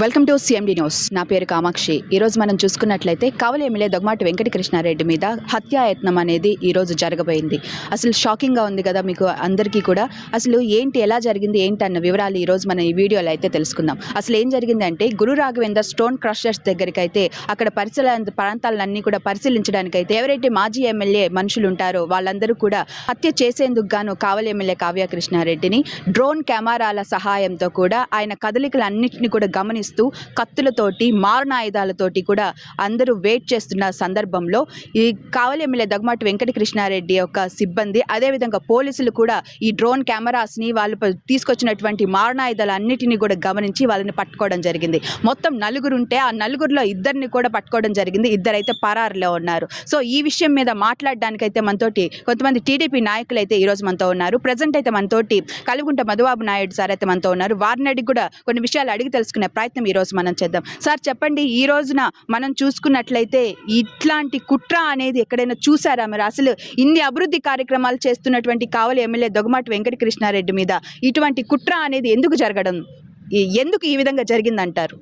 Welcome to CMD news. నా పేరు కామాక్షి. ఈరోజు మనం చూసుకున్నట్లయితే కావలి ఎమ్మెల్యే దొగమాటి వెంకటకృష్ణారెడ్డి మీద హత్యాయత్నం అనేది ఈరోజు జరగబోయింది. అసలు షాకింగ్గా ఉంది కదా మీకు అందరికీ కూడా. అసలు ఏంటి ఎలా జరిగింది ఏంటి అన్న వివరాలు ఈరోజు మనం ఈ వీడియోలో అయితే తెలుసుకుందాం. అసలు ఏం జరిగిందంటే గురు రాఘవేంద్ర స్టోన్ క్రషర్స్ దగ్గరికి అయితే అక్కడ పరిసర ప్రాంతాలన్నీ కూడా పరిశీలించడానికి అయితే ఎవరైతే మాజీ ఎమ్మెల్యే మనుషులు ఉంటారో వాళ్ళందరూ కూడా హత్య చేసేందుకు గాను కావలి ఎమ్మెల్యే కావ్య కృష్ణారెడ్డిని డ్రోన్ కెమెరాల సహాయంతో కూడా ఆయన కదలికలన్నింటినీ కూడా గమనిస్తూ కత్తులతోటి మారణాయుధాలతోటి కూడా అందరూ వెయిట్ చేస్తున్న సందర్భంలో ఈ కావలి ఎమ్మెల్యే దగ్గమాటి వెంకటకృష్ణారెడ్డి యొక్క సిబ్బంది అదేవిధంగా పోలీసులు కూడా ఈ డ్రోన్ కెమెరాస్ని వాళ్ళు తీసుకొచ్చినటువంటి మారణాయుధాలు అన్నిటినీ కూడా గమనించి వాళ్ళని పట్టుకోవడం జరిగింది. మొత్తం నలుగురు ఉంటే ఆ నలుగురిలో ఇద్దరిని కూడా పట్టుకోవడం జరిగింది. ఇద్దరైతే పరారులో ఉన్నారు. సో ఈ విషయం మీద మాట్లాడడానికైతే మనతోటి కొంతమంది టీడీపీ నాయకులు అయితే ఈరోజు మనతో ఉన్నారు. ప్రజెంట్ అయితే మనతోటి కలుగుంట మధుబాబు నాయుడు సార్ అయితే మనతో ఉన్నారు. వారిని అడిగి కూడా కొన్ని విషయాలు అడిగి తెలుసుకునే ప్రయత్నం ఈ రోజు మనం చేద్దాం. సార్ చెప్పండి ఈ రోజున మనం చూసుకున్నట్లయితే ఇట్లాంటి కుట్ర అనేది ఎక్కడైనా చూసారా మీరు? అసలు ఇన్ని అభివృద్ధి కార్యక్రమాలు చేస్తున్నటువంటి కావలి ఎమ్మెల్యే దొగమాటి వెంకటకృష్ణారెడ్డి మీద ఇటువంటి కుట్ర అనేది ఎందుకు జరగడం? ఈ- ఎందుకు ఈ విధంగా జరిగిందంటారు?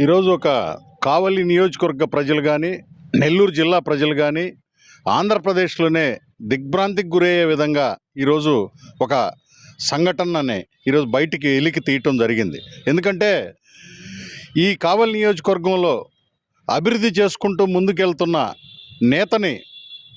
ఈరోజు ఒక కావలి నియోజకవర్గ ప్రజలు కానీ నెల్లూరు జిల్లా ప్రజలు కానీ ఆంధ్రప్రదేశ్లోనే దిగ్భ్రాంతికి గురయ్యే విధంగా ఈరోజు ఒక సంఘటననే ఈరోజు బయటికి ఎలికి తీయటం జరిగింది. ఎందుకంటే ఈ కావలి నియోజకవర్గంలో అభివృద్ధి చేసుకుంటూ ముందుకెళ్తున్న నేతని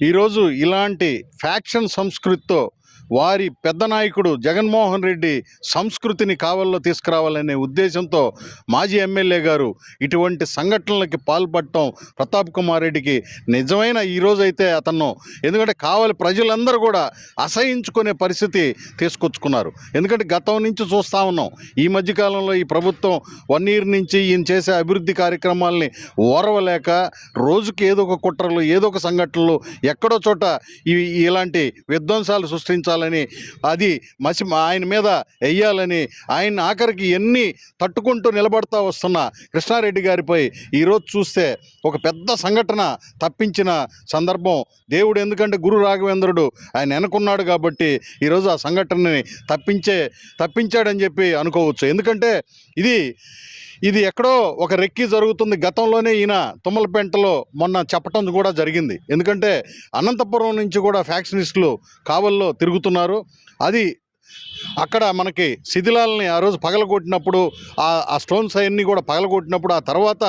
ఈరోజు ఇలాంటి ఫ్యాక్షన్ సంస్కృతితో వారి పెద్ద నాయకుడు జగన్మోహన్ రెడ్డి సంస్కృతిని కావల్లో తీసుకురావాలనే ఉద్దేశంతో మాజీ ఎమ్మెల్యే గారు ఇటువంటి సంఘటనలకి పాల్పడటం ప్రతాప్ కుమార్ రెడ్డికి నిజమైన ఈ రోజైతే అతను. ఎందుకంటే కావాలి ప్రజలందరూ కూడా అసహించుకునే పరిస్థితి తీసుకొచ్చుకున్నారు. ఎందుకంటే గతం నుంచి చూస్తూ ఉన్నాం. ఈ మధ్యకాలంలో ఈ ప్రభుత్వం వన్ ఇయర్ నుంచి ఈయన చేసే అభివృద్ధి కార్యక్రమాల్ని ఓరవలేక రోజుకి ఏదో ఒక కుట్రలు ఏదో ఒక సంఘటనలు ఎక్కడో చోట ఇలాంటి విధ్వంసాలు సృష్టించాలి చేయాలని అది మసి ఆయన మీద వెయ్యాలని ఆయన ఆఖరికి ఎన్ని తట్టుకుంటూ నిలబడతా వస్తున్న కృష్ణారెడ్డి గారిపై ఈరోజు చూస్తే ఒక పెద్ద సంఘటన తప్పించిన సందర్భం. దేవుడు ఎందుకంటే గురు రాఘవేంద్రుడు ఆయన ఎనుకున్నాడు కాబట్టి ఈరోజు ఆ సంఘటనని తప్పించే తప్పించాడని చెప్పి అనుకోవచ్చు. ఎందుకంటే ఇది ఇది ఎక్కడో ఒక రెక్కి జరుగుతుంది గతంలోనే ఈయన తుమ్మలపెంటలో మొన్న చెప్పటం కూడా జరిగింది. ఎందుకంటే అనంతపురం నుంచి కూడా ఫ్యాక్షనిస్టులు కావల్లో తిరుగుతున్నారు. అది అక్కడ మనకి శిథిలాలని ఆ రోజు పగలగొట్టినప్పుడు ఆ ఆ స్టోన్స్ అవన్నీ కూడా పగలగొట్టినప్పుడు ఆ తర్వాత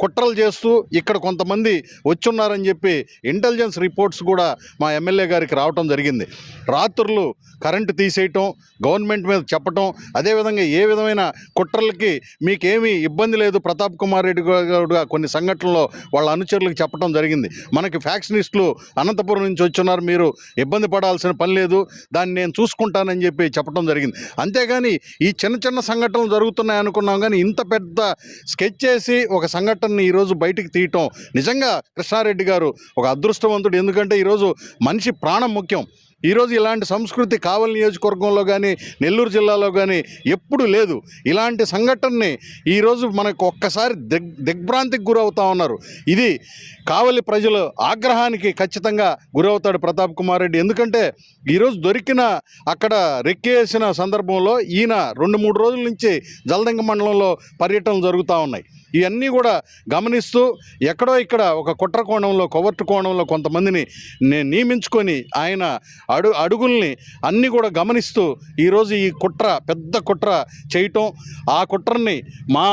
కుట్రలు చేస్తూ ఇక్కడ కొంతమంది వచ్చున్నారని చెప్పి ఇంటెలిజెన్స్ రిపోర్ట్స్ కూడా మా ఎమ్మెల్యే గారికి రావటం జరిగింది. రాత్రులు కరెంటు తీసేయటం గవర్నమెంట్ మీద చెప్పటం అదేవిధంగా ఏ విధమైన కుట్రలకి మీకేమీ ఇబ్బంది లేదు ప్రతాప్ కుమార్ రెడ్డి గారు కొన్ని సంఘటనలో వాళ్ళ అనుచరులకు చెప్పడం జరిగింది. మనకి ఫ్యాక్షనిస్టులు అనంతపురం నుంచి వచ్చున్నారు మీరు ఇబ్బంది పడాల్సిన పని లేదు దాన్ని నేను చూసుకుంటానని చెప్పి చెప్పడం జరిగింది. అంతేగాని ఈ చిన్న చిన్న సంఘటనలు జరుగుతున్నాయి అనుకున్నాం కానీ ఇంత పెద్ద స్కెచ్ చేసి ఒక సంఘటనని ఈరోజు బయటికి తీయటం నిజంగా కృష్ణారెడ్డి గారు ఒక అదృష్టవంతుడు. ఎందుకంటే ఈరోజు మనిషి ప్రాణం ముఖ్యం. ఈరోజు ఇలాంటి సంస్కృతి కావలి నియోజకవర్గంలో కానీ నెల్లూరు జిల్లాలో కానీ ఎప్పుడు లేదు. ఇలాంటి సంఘటనని ఈరోజు మనకు ఒక్కసారి దిగ్ దిగ్భ్రాంతికి గురవుతా ఉన్నారు. ఇది కావలి ప్రజలు ఆగ్రహానికి ఖచ్చితంగా గురవుతాడు ప్రతాప్ కుమార్ రెడ్డి. ఎందుకంటే ఈరోజు దొరికిన అక్కడ రెక్కేసిన సందర్భంలో ఈయన రెండు మూడు రోజుల నుంచి జలదంగ మండలంలో పర్యటనలు జరుగుతూ ఉన్నాయి. ఇవన్నీ కూడా గమనిస్తూ ఎక్కడో ఇక్కడ ఒక కుట్ర కోణంలో కొవర్టు కోణంలో కొంతమందిని నేను నియమించుకొని ఆయన అడు అడుగుల్ని అన్నీ కూడా గమనిస్తూ ఈరోజు ఈ కుట్ర పెద్ద కుట్ర చేయటం. ఆ కుట్రని మా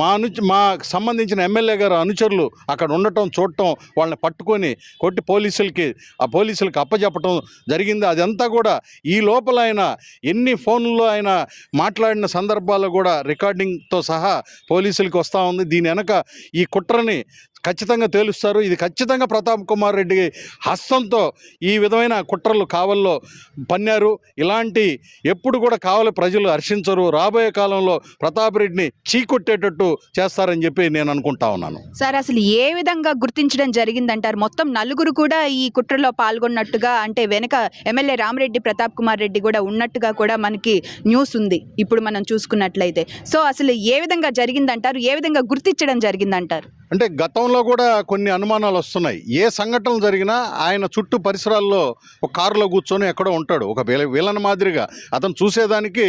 మా అను మా సంబంధించిన ఎమ్మెల్యే గారు అనుచరులు అక్కడ ఉండటం చూడటం వాళ్ళని పట్టుకొని కొట్టి పోలీసులకి ఆ పోలీసులకి అప్పచెప్పటం జరిగింది. అదంతా కూడా ఈ లోపల ఆయన ఎన్ని ఫోన్లో ఆయన మాట్లాడిన సందర్భాల్లో కూడా రికార్డింగ్తో సహా పోలీసులకి వస్తూ ఉంది. దీని వెనక ఈ కుట్రని ఖచ్చితంగా తేలుస్తారు. ఇది ఖచ్చితంగా ప్రతాప్ కుమార్ రెడ్డి హస్తంతో ఈ విధమైన కుట్రలు కావల్లో పన్నారు. ఇలాంటి ఎప్పుడు కూడా కావలి ప్రజలు హర్షించరు. రాబోయే కాలంలో ప్రతాప్ రెడ్డిని చీకొట్టేటట్టు చేస్తారని చెప్పి నేను అనుకుంటా ఉన్నాను. సార్ అసలు ఏ విధంగా గుర్తించడం జరిగిందంటారు? మొత్తం నలుగురు కూడా ఈ కుట్రలో పాల్గొన్నట్టుగా అంటే వెనక ఎమ్మెల్యే రామరెడ్డి ప్రతాప్ కుమార్ రెడ్డి కూడా ఉన్నట్టుగా కూడా మనకి న్యూస్ ఉంది. ఇప్పుడు మనం చూసుకున్నట్లయితే. సో అసలు ఏ విధంగా జరిగిందంటారు? ఏ విధంగా గుర్తించడం జరిగిందంటారు? అంటే గతంలో కూడా కొన్ని అనుమానాలు వస్తున్నాయి. ఏ సంఘటనలు జరిగినా ఆయన చుట్టూ పరిసరాల్లో ఒక కారులో కూర్చొని ఎక్కడో ఉంటాడు. ఒక విల విలన్ మాదిరిగా. అతను చూసేదానికి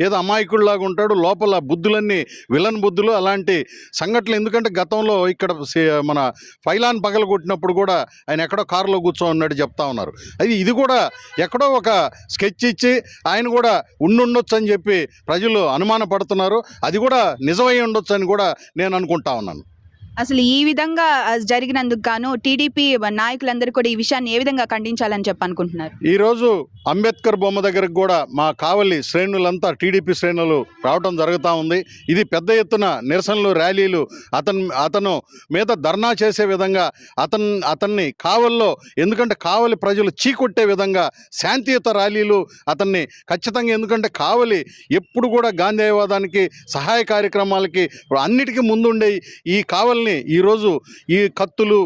ఏదో అమాయకుడిలాగా ఉంటాడు. లోపల బుద్ధులన్నీ విలన్ బుద్ధులు అలాంటి సంఘటనలు. ఎందుకంటే గతంలో ఇక్కడ సే- మన ఫైలాన్ పగల కొట్టినప్పుడు కూడా ఆయన ఎక్కడో కారులో కూర్చొని ఉన్నట్టు చెప్తా ఉన్నారు. అది ఇది కూడా ఎక్కడో ఒక స్కెచ్ ఇచ్చి ఆయన కూడా ఉండుండొచ్చు అని చెప్పి ప్రజలు అనుమాన పడుతున్నారు అది కూడా నిజమై ఉండొచ్చు అని కూడా నేను అనుకుంటా ఉన్నాను. అసలు ఈ విధంగా జరిగినందుకు గాను టీడీపీ నాయకులందరూ కూడా ఈ విషయాన్ని ఏ విధంగా ఖండించాలని చెప్పి అనుకుంటున్నారు? ఈరోజు అంబేద్కర్ బొమ్మ దగ్గరకు కూడా మా కావలి శ్రేణులంతా టీడీపీ శ్రేణులు రావడం జరుగుతూ ఉంది. ఇది పెద్ద ఎత్తున నిరసనలు ర్యాలీలు అతను అతను మీద ధర్నా చేసే విధంగా అతను అతన్ని కావల్లో ఎందుకంటే కావలి ప్రజలు చీకొట్టే విధంగా శాంతియుత ర్యాలీలు అతన్ని ఖచ్చితంగా ఎందుకంటే కావలి ఎప్పుడు కూడా గాంధీవాదానికి సహాయ కార్యక్రమాలకి అన్నిటికీ ముందుండే ఈ కావలి కావలిని ఈరోజు ఈ కత్తులు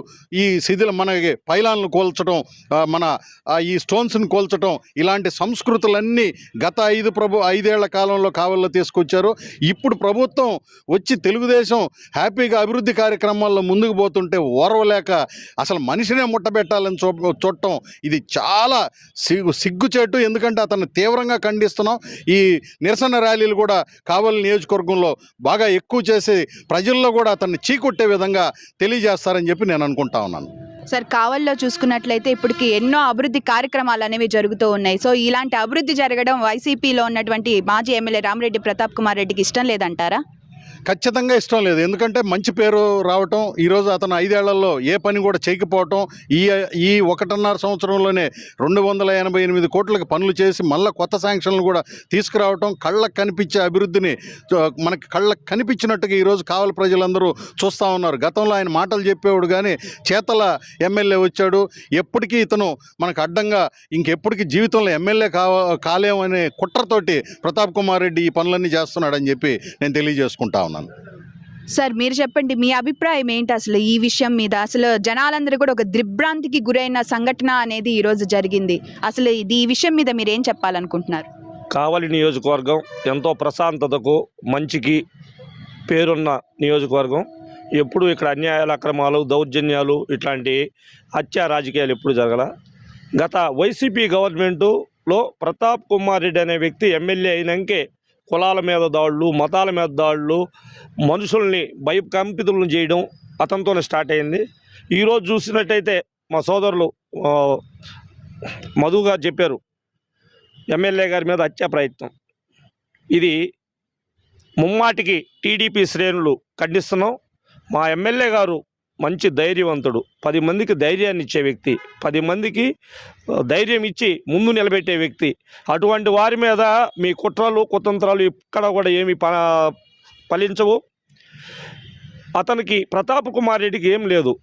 ఈ శిథిల మనకి పైలాలను కోల్చడం మన ఈ స్టోన్స్ని కోల్చడం ఇలాంటి సంస్కృతులన్నీ గత ఐదు ప్రభు ఐదేళ్ళ కాలంలో కావల్లో తీసుకొచ్చారు. ఇప్పుడు ప్రభుత్వం వచ్చి తెలుగుదేశం హ్యాపీగా అభివృద్ధి కార్యక్రమాల్లో ముందుకు పోతుంటే ఓర్వలేక అసలు మనిషినే ముట్టబెట్టాలని చూ చూడటం ఇది చాలా సిగ్గు సిగ్గుచేటు. ఎందుకంటే అతన్ని తీవ్రంగా ఖండిస్తున్నాం. ఈ నిరసన ర్యాలీలు కూడా కావలి నియోజకవర్గంలో బాగా ఎక్కువ చేసి ప్రజల్లో కూడా అతన్ని చీకొట్టే విధంగా తెలియజేస్తారని చెప్పి నేను అనుకుంటా ఉన్నాను. సార్ కావల్లో చూసుకున్నట్లయితే ఇప్పటికి ఎన్నో అభివృద్ధి కార్యక్రమాలు అనేవి జరుగుతూ ఉన్నాయి. సో ఇలాంటి అభివృద్ధి జరగడం వైసీపీలో ఉన్నటువంటి మాజీ ఎమ్మెల్యే రామరెడ్డి ప్రతాప్ కుమార్ రెడ్డికి ఇష్టం లేదంటారా? ఖచ్చితంగా ఇష్టం లేదు. ఎందుకంటే మంచి పేరు రావటం ఈరోజు అతను ఐదేళ్ళలో ఏ పని కూడా చేయకపోవటం ఈ ఈ ఒకటిన్నర సంవత్సరంలోనే రెండు వందల ఎనభై ఎనిమిది కోట్లకు పనులు చేసి మళ్ళీ కొత్త శాంక్షన్లు కూడా తీసుకురావటం కళ్ళకు కనిపించే అభివృద్ధిని మనకి కళ్ళకు కనిపించినట్టుగా ఈరోజు కావలి ప్రజలందరూ చూస్తూ ఉన్నారు. గతంలో ఆయన మాటలు చెప్పేవాడు కానీ చేతల ఎమ్మెల్యే వచ్చాడు. ఎప్పటికీ ఇతను మనకు అడ్డంగా ఇంకెప్పటికీ జీవితంలో ఎమ్మెల్యే కావ కాలేమనే కుట్రతోటి ప్రతాప్ కుమార్ రెడ్డి ఈ పనులన్నీ చేస్తున్నాడని చెప్పి నేను తెలియజేసుకుంటా ఉన్నాను సార్ మీరు చెప్పండి మీ అభిప్రాయం ఏంటి అసలు ఈ విషయం మీద? అసలు జనాలందరూ కూడా ఒక దిగ్భ్రాంతికి గురైన సంఘటన అనేది ఈ రోజు జరిగింది. అసలు ఇది ఈ విషయం మీద మీరు ఏం చెప్పాలనుకుంటున్నారు? కావలి నియోజకవర్గం ఎంతో ప్రశాంతతకు మంచికి పేరున్న నియోజకవర్గం. ఎప్పుడు ఇక్కడ అన్యాయాలు అక్రమాలు దౌర్జన్యాలు ఇట్లాంటి హత్య రాజకీయాలు ఎప్పుడు జరగల. గత వైసీపీ గవర్నమెంటులో ప్రతాప్ కుమార్ రెడ్డి అనే వ్యక్తి ఎమ్మెల్యే అయినాకే కులాల మీద దాడులు మతాల మీద దాడులు మనుషుల్ని భయకంపితులను చేయడం అతనితోనే స్టార్ట్ అయింది. ఈరోజు చూసినట్టయితే మా సోదరులు మధు గారు చెప్పారు ఎమ్మెల్యే గారి మీద హత్యా ప్రయత్నం. ఇది ముమ్మాటికి టీడీపీ శ్రేణులు ఖండిస్తున్నాం. మా ఎమ్మెల్యే గారు మంచి ధైర్యవంతుడు. పది మందికి ధైర్యాన్ని ఇచ్చే వ్యక్తి. పది మందికి ధైర్యం ఇచ్చి ముందు నిలబెట్టే వ్యక్తి. అటువంటి వారి మీద మీ కుట్రలు కుతంత్రాలు ఇక్కడ కూడా ఏమి ప ఫలించవు. అతనికి ప్రతాప్ కుమార్ రెడ్డికి ఏం లేదు.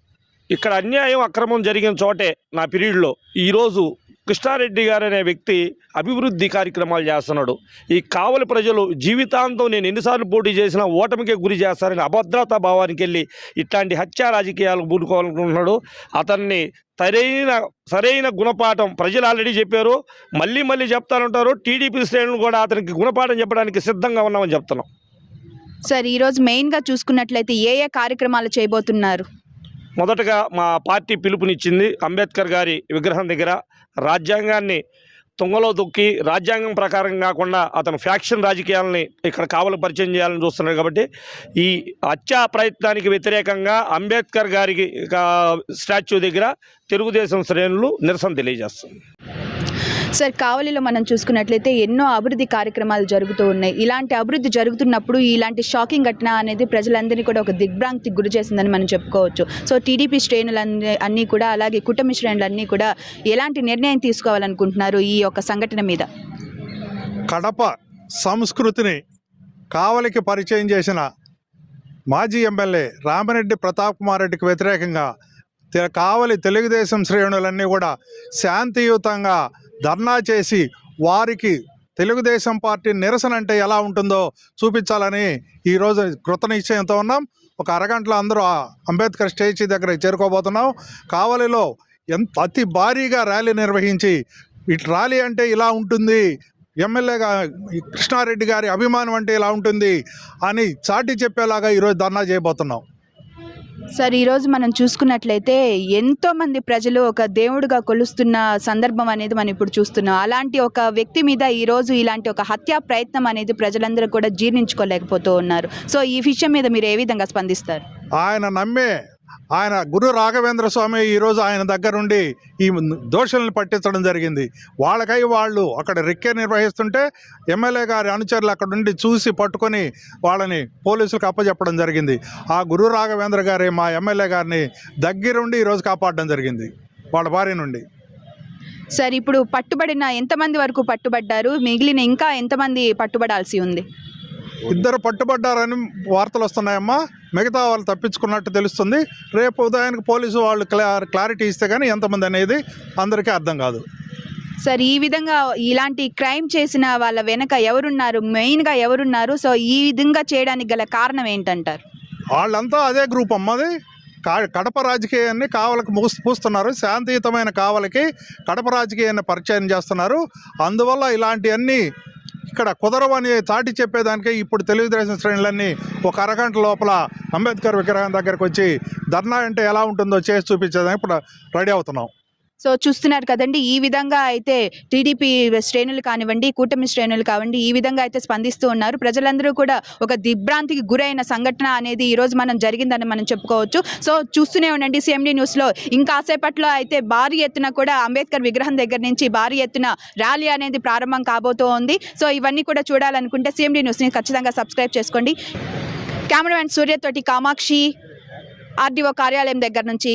ఇక్కడ అన్యాయం అక్రమం జరిగిన చోటే నా పీరియడ్లో. ఈరోజు కృష్ణారెడ్డి గారు అనే వ్యక్తి అభివృద్ధి కార్యక్రమాలు చేస్తున్నాడు. ఈ కావలి ప్రజలు జీవితాంతం నేను ఎన్నిసార్లు పోటీ చేసినా ఓటమికే గురి చేస్తారని అభద్రతా భావానికి వెళ్ళి ఇట్లాంటి హత్యా రాజకీయాలకు పూనుకోవాలనుకుంటున్నాడు. అతన్ని సరైన సరైన గుణపాఠం ప్రజలు ఆల్రెడీ చెప్పారు. మళ్ళీ మళ్ళీ చెప్తానంటారు. టీడీపీ శ్రేణులు కూడా అతనికి గుణపాఠం చెప్పడానికి సిద్ధంగా ఉన్నామని చెప్తున్నాం. సార్ ఈరోజు మెయిన్గా చూసుకున్నట్లయితే ఏ ఏ కార్యక్రమాలు చేయబోతున్నారు? మొదటగా మా పార్టీ పిలుపునిచ్చింది అంబేద్కర్ గారి విగ్రహం దగ్గర రాజ్యాంగాన్ని తుంగలో దొక్కి రాజ్యాంగం ప్రకారం కాకుండా అతను ఫ్యాక్షన్ రాజకీయాలని ఇక్కడ కావలు పరిచయం చేయాలని చూస్తున్నాడు కాబట్టి ఈ హత్యా ప్రయత్నానికి వ్యతిరేకంగా అంబేద్కర్ గారికి స్టాచ్యూ దగ్గర తెలుగుదేశం శ్రేణులు నిరసన తెలియజేస్తుంది. సార్ కావలిలో మనం చూసుకున్నట్లయితే ఎన్నో అభివృద్ధి కార్యక్రమాలు జరుగుతూ ఉన్నాయి. ఇలాంటి అభివృద్ధి జరుగుతున్నప్పుడు ఇలాంటి షాకింగ్ ఘటన అనేది ప్రజలందరినీ కూడా ఒక దిగ్భ్రాంతికి గురి చేసిందని మనం చెప్పుకోవచ్చు. సో టీడీపీ శ్రేణులు అన్నీ కూడా అలాగే కుటుంబ శ్రేణులన్నీ కూడా ఎలాంటి నిర్ణయం తీసుకోవాలనుకుంటున్నారు ఈ యొక్క సంఘటన మీద? కడప సంస్కృతిని కావలికి పరిచయం చేసిన మాజీ ఎమ్మెల్యే రామిరెడ్డి ప్రతాప్ కుమార్ రెడ్డికి వ్యతిరేకంగా కావలి తెలుగుదేశం శ్రేణులన్నీ కూడా శాంతియుతంగా ధర్నా చేసి వారికి తెలుగుదేశం పార్టీ నిరసన అంటే ఎలా ఉంటుందో చూపించాలని ఈరోజు కృత నిశ్చయంతో ఉన్నాం. ఒక అరగంటలో అందరూ అంబేద్కర్ స్టేజీ దగ్గర చేరుకోబోతున్నాం. కావలిలో ఎంత అతి భారీగా ర్యాలీ నిర్వహించి ఇటు ర్యాలీ అంటే ఇలా ఉంటుంది ఎమ్మెల్యేగా కృష్ణారెడ్డి గారి అభిమానం అంటే ఇలా ఉంటుంది అని చాటి చెప్పేలాగా ఈరోజు ధర్నా చేయబోతున్నాం. సార్ ఈరోజు మనం చూసుకున్నట్లయితే ఎంతోమంది ప్రజలు ఒక దేవుడిగా కొలుస్తున్న సందర్భం అనేది మనం ఇప్పుడు చూస్తున్నాం. అలాంటి ఒక వ్యక్తి మీద ఈరోజు ఇలాంటి ఒక హత్యా ప్రయత్నం అనేది ప్రజలందరూ కూడా జీర్ణించుకోలేకపోతూ ఉన్నారు. సో ఈ విషయం మీద మీరు ఏ విధంగా స్పందిస్తారు? ఆయన నమ్మే ఆయన గురు రాఘవేంద్ర స్వామి ఈరోజు ఆయన దగ్గరుండి ఈ దోషులను పట్టించడం జరిగింది. వాళ్ళకై వాళ్ళు అక్కడ రిక్కే నిర్వహిస్తుంటే ఎమ్మెల్యే గారి అనుచరులు అక్కడ నుండి చూసి పట్టుకొని వాళ్ళని పోలీసులకు అప్పచెప్పడం జరిగింది. ఆ గురు రాఘవేంద్ర గారి మా ఎమ్మెల్యే గారిని దగ్గరుండి ఈరోజు కాపాడడం జరిగింది. వాళ్ళ భార్య నుండి. సార్ ఇప్పుడు పట్టుబడిన ఎంతమంది వరకు పట్టుబడ్డారు? మిగిలిన ఇంకా ఎంతమంది పట్టుబడాల్సి ఉంది? ఇద్దరు పట్టుబడ్డారని వార్తలు వస్తున్నాయమ్మా. మిగతా వాళ్ళు తప్పించుకున్నట్టు తెలుస్తుంది. రేపు ఉదయానికి పోలీసు వాళ్ళు క్లా క్లారిటీ ఇస్తే కానీ ఎంతమంది అనేది అందరికీ అర్థం కాదు. సార్ ఈ విధంగా ఇలాంటి క్రైమ్ చేసిన వాళ్ళ వెనక ఎవరున్నారు? మెయిన్గా ఎవరున్నారు? సో ఈ విధంగా చేయడానికి గల కారణం ఏంటంటారు? వాళ్ళంతా అదే గ్రూప్ అమ్మది కా కడప రాజకీయాన్ని కావలకు మూస్ పూస్తున్నారు. శాంతియుతమైన కావలకి కడప రాజకీయాన్ని పరిచయం చేస్తున్నారు. అందువల్ల ఇలాంటివన్నీ ఇక్కడ కుదరవని చాటి చెప్పేదానికే ఇప్పుడు తెలుగుదేశం శ్రేణులన్నీ ఒక అరగంట లోపల అంబేద్కర్ విగ్రహం దగ్గరకు వచ్చి ధర్నా అంటే ఎలా ఉంటుందో చేసి చూపించేదానికి ఇప్పుడు రెడీ అవుతున్నాం. సో చూస్తున్నారు కదండి ఈ విధంగా అయితే టీడీపీ శ్రేణులు కానివ్వండి కూటమి శ్రేణులు కావండి ఈ విధంగా అయితే స్పందిస్తూ ఉన్నారు. ప్రజలందరూ కూడా ఒక దిగ్భ్రాంతికి గురైన సంఘటన అనేది ఈరోజు మనం జరిగిందని మనం చెప్పుకోవచ్చు. సో చూస్తూనే ఉండండి సిఎండి న్యూస్లో. ఇంకాసేపట్లో అయితే భారీ ఎత్తున కూడా అంబేద్కర్ విగ్రహం దగ్గర నుంచి భారీ ఎత్తున ర్యాలీ అనేది ప్రారంభం కాబోతూ ఉంది. సో ఇవన్నీ కూడా చూడాలనుకుంటే సిఎండి న్యూస్ని ఖచ్చితంగా సబ్స్క్రైబ్ చేసుకోండి. కెమెరామెన్ సూర్యతోటి కామాక్షి ఆర్డీఓ కార్యాలయం దగ్గర నుంచి.